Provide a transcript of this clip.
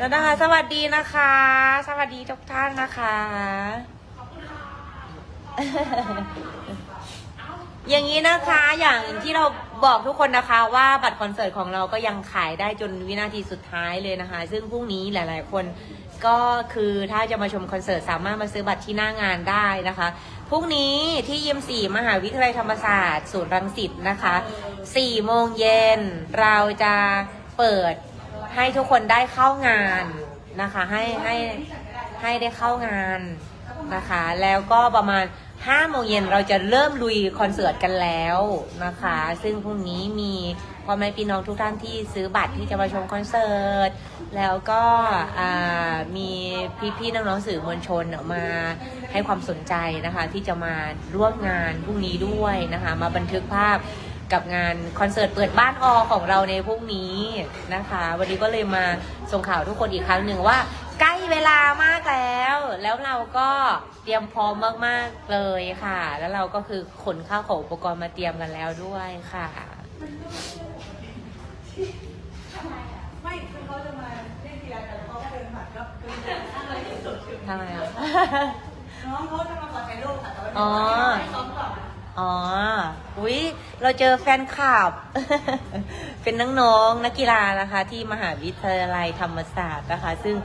แล้วนะคะ สวัสดีนะคะ สวัสดีทุกท่านนะคะ อย่างนี้นะคะ อย่างที่เราบอกทุกคนนะคะ ว่าบัตรคอนเสิร์ตของเราก็ยังขายได้จนวินาทีสุดท้ายเลยนะคะ ซึ่งพรุ่งนี้หลายๆ คนก็คือถ้าจะมาชมคอนเสิร์ตสามารถมาซื้อบัตรที่หน้างานได้นะคะ พรุ่งนี้ที่ยิมสี่มหาวิทยาลัยธรรมศาสตร์ศูนย์รังสิตนะคะสี่โมงเย็นเราจะเปิด ให้ทุกคนได้เข้างานนะคะ ให้ให้ให้ได้เข้างานนะคะ แล้วก็ประมาณ5โมงเย็นเราจะเริ่มลุยคอนเสิร์ตกันแล้วนะคะ ซึ่งพรุ่งนี้มีพ่อแม่พี่น้องทุกท่านที่ซื้อบัตรที่จะมาชมคอนเสิร์ต แล้วก็มีพี่ๆน้องๆสื่อมวลชนมาให้ความสนใจนะคะ ที่จะมาร่วมงานพรุ่งนี้ด้วยนะคะ มาบันทึกภาพ กับงานคอนเสิร์ตเปิดบ้านออของเราในพรุ่งนี้นะคะ วันนี้ก็เลยมาส่งข่าวทุกคนอีกครั้งหนึ่งว่า ใกล้เวลามากแล้ว แล้วเราก็เตรียมพร้อมมากๆเลยค่ะ แล้วเราก็คือขนข้าวของอุปกรณ์มาเตรียมกันแล้วด้วยค่ะไม่คือเขาจะมาเล่นกีฬากันเขาก็เดินผ่านก็คืออะไรที่สุดคือทำไมอะน้องเขาจะมาขอถ่ายรูปค่ะแต่ว่า อ๋อ อุ้ยเราเจอแฟนคลับ เป็นน้องๆนักกีฬานะคะ ที่มหาวิทยาลัยธรรมศาสตร์นะคะ ซึ่ง